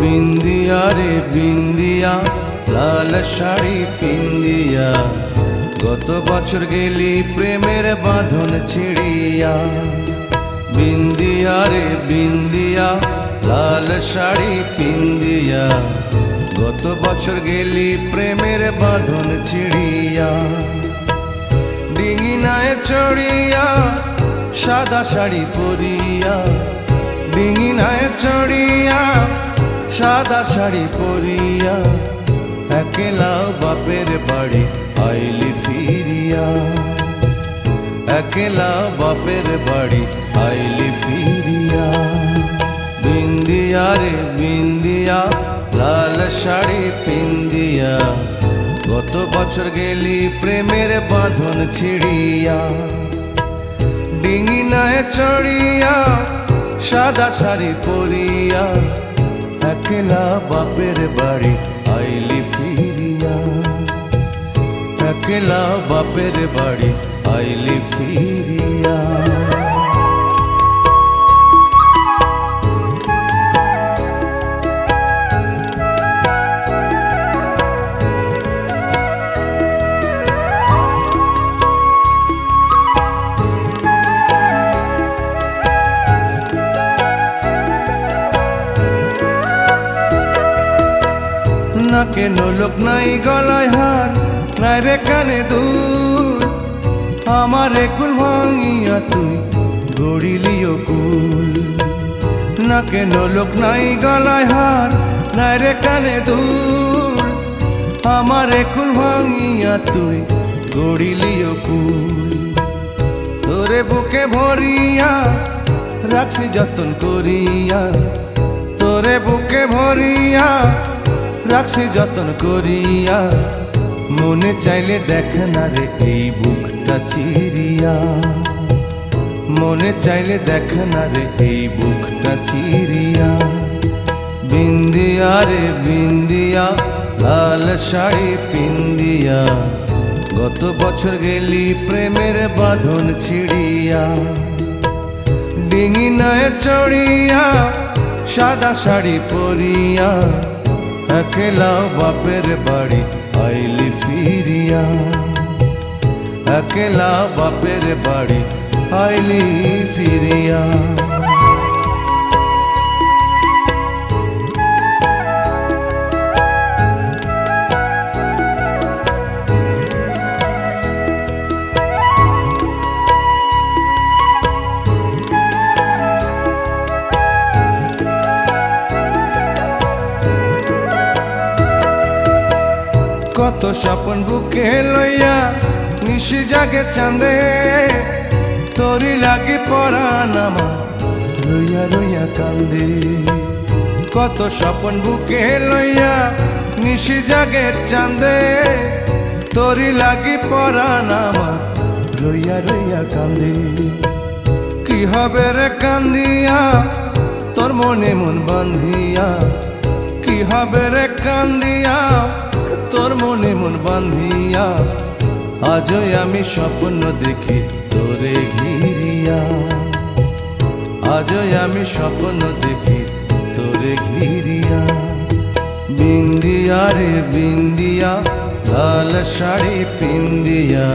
বিন্দিয়া রে বিন্দিয়া লাল শাড়ি পিন্দিয়া গত বছর গেলি প্রেমের বাঁধন ছিড়িয়া বিন্দিয়া রে বিন্দিয়া লাল শাড়ি পিন্দিয়া গত বছর গেলি প্রেমের বাঁধন ছিড়িয়া ডিঙি নায় চড়িয়া, সাদা শাড়ি পরিয়া ডিঙি নায় চড়িয়া, সাদা শাড়ি পরিয়া, একলা বাপের বাড়ি আইলি ফিরিয়া, একলা বাপের বাড়ি আইলি ফিরিয়া। বিন্দিয়া রে, বিন্দিয়া গত বছর গেলি প্রেমের বাঁধন ছিড়িয়া, ডিঙি নায় চড়িয়া, সাদা শাড়ি পরিয়া, একলা বাপের বাড়ি আইলি ফিরিয়া। একলা বাপের বাড়ি আইলি ফিরিয়া। কেন লোক নাই গলায় হার, নাই রে কানে দূর আমার কুল ভাঙিয়া তুই গড়িলিও কুল। না কেন লোক নাই গলায় হার, নাই রে কানে দূর আমার কুল ভাঙিয়া তুই গড়িলিও কুল। তোরে বুকে ভরিয়া রাখছি যতন করিয়া। তোরে বুকে ভরিয়া রাখছি যতন করিয়া। মনে চাইলে দেখ না রে এই বুকটা চিরিয়া। মনে চাইলে দেখ না রে এই বুকটা চিরিয়া। বিন্দিয়া রে বিন্দিয়া, লাল শাড়ি পিন্দিয়া। গত বছর গেলি প্রেমের বাঁধন ছিড়িয়া। ডিঙি নয় চড়িয়া, সাদা শাড়ি পরিয়া। একলা বাপের বাড়ি আইলি ফিরিয়া। একলা বাপের বাড়ি আইলি ফিরিয়া। কত স্বপন বুকে লইয়া নিশি জাগে চাঁদে। তোরি লাগি পরাণ আমার রইয়া রইয়া কান্দে। কত স্বপন বুকে লইয়া নিশি জাগে চাঁদে। তোরি লাগি পরাণ আমার রইয়া রইয়া কান্দে। কি হবে রে কান্দিয়া, তোর মনে মন বান্ধিয়া? কি হবে রে কান্দিয়া তোর মনে মন বান্ধিয়া, আজই আমি স্বপ্ন দেখি তোরে ঘিরিয়া। আজই আমি স্বপ্ন দেখি তোরে ঘিরিয়া। বিন্দিয়া রে বিন্দিয়া, লাল শাড়ি পিন্দিয়া,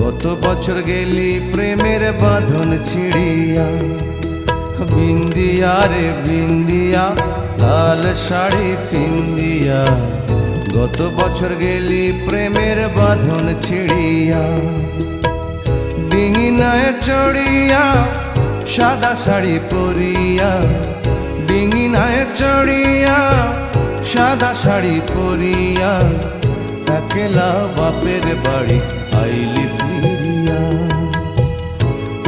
গত বছর গেলি প্রেমের বাঁধন ছিড়িয়া। বিন্দিয়া রে বিন্দিয়া, লাল শাড়ি পিন্দিয়া। গত বছর গেলি প্রেমের বাঁধন ছিড়িয়া। ডিঙি নয় চড়িয়া, সাদা শাড়ি পরিয়া। ডিঙি নয় চড়িয়া, সাদা শাড়ি পরিয়া। একলা বাপের বাড়ি আইলি ফিরিয়া।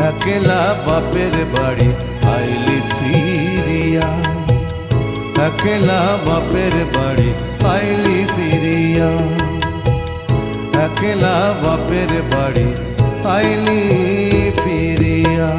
একলা বাপের বাড়ি আইলি ফিরিয়া। একলা বাপের বাড়ি আইলি একলা বাপের বাড়ি আইলি ফিরিয়া।